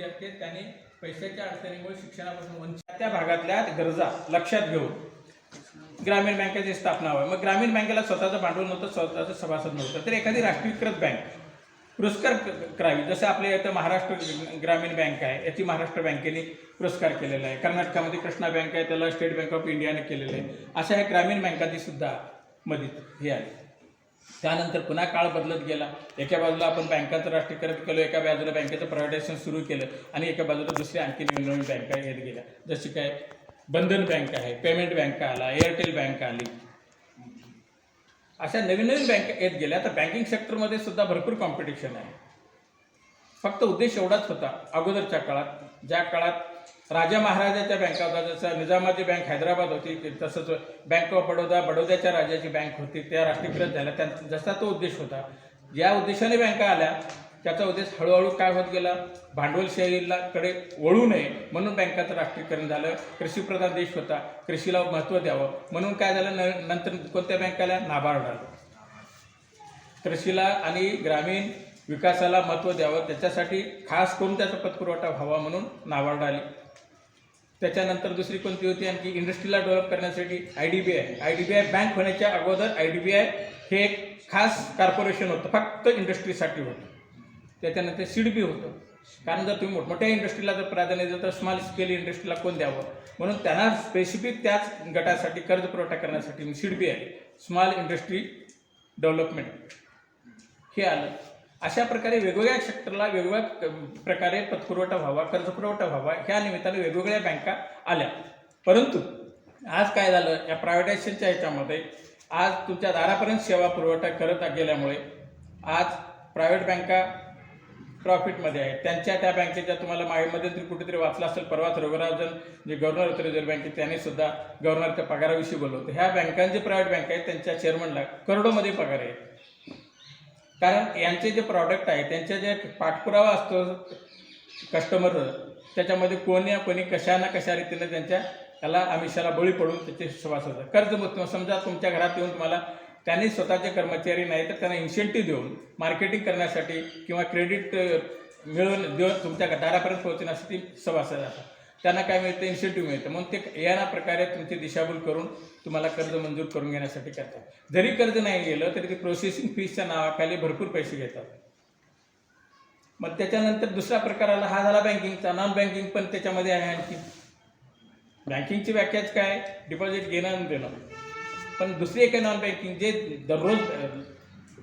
त्यांनी पैशाच्या अडचणीमुळे शिक्षणापासून वंचित त्या भागातल्या गरजा लक्षात घेऊन ग्रामीण बँकेची स्थापना व्हावी. मग ग्रामीण बँकेला स्वतःचं भांडवल नव्हतं स्वतःचं सभासद नव्हतं. तर एखादी राष्ट्रीयकृत बँक पुरस्कार करावी. जसं आपल्या इथं महाराष्ट्र ग्रामीण बँक आहे याची महाराष्ट्र बँकेने पुरस्कार केलेला आहे. कर्नाटकामध्ये कृष्णा बँक आहे त्याला स्टेट बँक ऑफ इंडियाने केलेलं आहे. अशा ह्या ग्रामीण बँकाची सुद्धा मदत हे आहे. त्यानंतर पुन्हा काळ बदलत गेला. एका बाजूला आपण बँकांचं राष्ट्रीयकरण केलं एका बाजूला बँकेचं प्रायव्हेटायझेशन सुरू केलं आणि एका बाजूला दुसऱ्या आणखी नवीन नवीन बँका येत गेल्या. जशी काय बंधन बँक आहे पेमेंट बँक आला एअरटेल बँक आली. अशा नवीन नवीन बँक येत गेल्या. तर बँकिंग सेक्टरमध्ये सुद्धा भरपूर कॉम्पिटिशन आहे. फक्त उद्देश एवढाच होता अगोदरच्या काळात ज्या काळात राजा महाराजाच्या बँका होत्या जसं निजामाची बँक हैदराबाद होती तसंच बँक ऑफ बडोदा बडोद्याच्या राजाची बँक होती. त्या राष्ट्रीयकृत झाल्या. त्या जसा तो उद्देश होता. ज्या उद्देशाने बँका आल्या त्याचा उद्देश हळूहळू काय होत गेला? भांडवलशाहीला कडे वळू नये म्हणून बँकाचं राष्ट्रीयकरण झालं. कृषीप्रधान देश होता. कृषीला महत्त्व द्यावं. म्हणून काय झालं? न- नंतर कोणत्या बँकाला आल्या? नाबार्ड आलं. कृषीला आणि ग्रामीण विकासाला महत्त्व द्यावं. त्याच्यासाठी खास करून त्याचा पतपुरवठा व्हावा म्हणून नाबार्ड आली. त्याच्यानंतर दुसरी कोणती होती? आणखी इंडस्ट्रीला डेव्हलप करण्यासाठी I D B I I D B I bank होण्याच्या अगोदर आय डी बी आय हे एक खास कॉर्पोरेशन होतं. फक्त इंडस्ट्रीसाठी होतं. त्याच्यानंतर सीड बी होतं. कारण जर तुम्ही मोठमोठ्या इंडस्ट्रीला जर प्राधान्य दिलं तर स्मॉल स्केल इंडस्ट्रीला कोण द्यावं? म्हणून त्यांना स्पेसिफिक त्याच गटासाठी कर्ज पुरवठा करण्यासाठी SIDBI small industry development हे आलं. अशा प्रकारे वेगवेगळ्या क्षेत्राला वेगवेगळ्या प्रकारे पतपुरवठा व्हावा कर्ज पुरवठा व्हावा ह्या निमित्ताने वेगवेगळ्या बँका आल्या. परंतु आज काय झालं? या प्रायव्हेटायझेशनच्या ह्याच्यामध्ये आज तुमच्या दारापर्यंत सेवा पुरवठा करत गेल्यामुळे आज प्रायव्हेट बँका प्रॉफिटमध्ये आहेत. त्यांच्या त्या बँकेच्या तुम्हाला माहितीमध्ये तरी कुठेतरी वाचलं असेल परवाच रघुराजन जे गव्हर्नर होते रिझर्व्ह बँकेत त्यांनी सुद्धा गव्हर्नरच्या पगाराविषयी बोललो होतो. ह्या बँकांचे प्रायव्हेट बँक आहेत त्यांच्या चेअरमनला करोडोमध्ये पगार आहे. कारण यांचे जे प्रॉडक्ट आहे त्यांच्या जे पाठपुरावा असतो कस्टमर त्याच्यामध्ये कोणी ना कोणी कशा ना कशा रीतीने त्यांच्या त्याला आमिषाला बळी पडून त्याचे श्वास होतात. कर्ज समजा तुमच्या घरात येऊन तुम्हाला त्यांनी स्वतःचे कर्मचारी नाही तर त्यांना इन्सेंटिव्ह देऊन मार्केटिंग करण्यासाठी किंवा क्रेडिट मिळवून देऊन तुमच्या दारापर्यंत पोहोचण्यासाठी सभासद असतात त्यांना काय मिळतं? इन्सेंटिव्ह मिळतं. म्हणून ते या प्रकारे तुमची दिशाभूल करून तुम्हाला कर्ज मंजूर करून घेण्यासाठी करतात. जरी कर्ज नाही गेलं तरी ते प्रोसेसिंग फीसच्या नावाखाली भरपूर पैसे घेतात. मग त्याच्यानंतर दुसरा प्रकार आला हा झाला बँकिंगचा. नॉन बँकिंग पण त्याच्यामध्ये आहे आणखी. बँकिंगची व्याख्याच काय? डिपॉझिट घेणं आणि देणं. पण दुसरी एक नॉन बँकिंग जे दररोज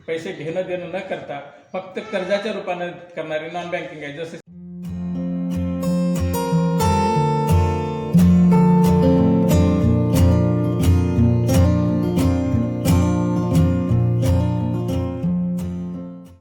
पैसे घेणं देणं न करता फक्त कर्जाच्या रूपानं करणारी नॉन बँकिंग आहे. जसं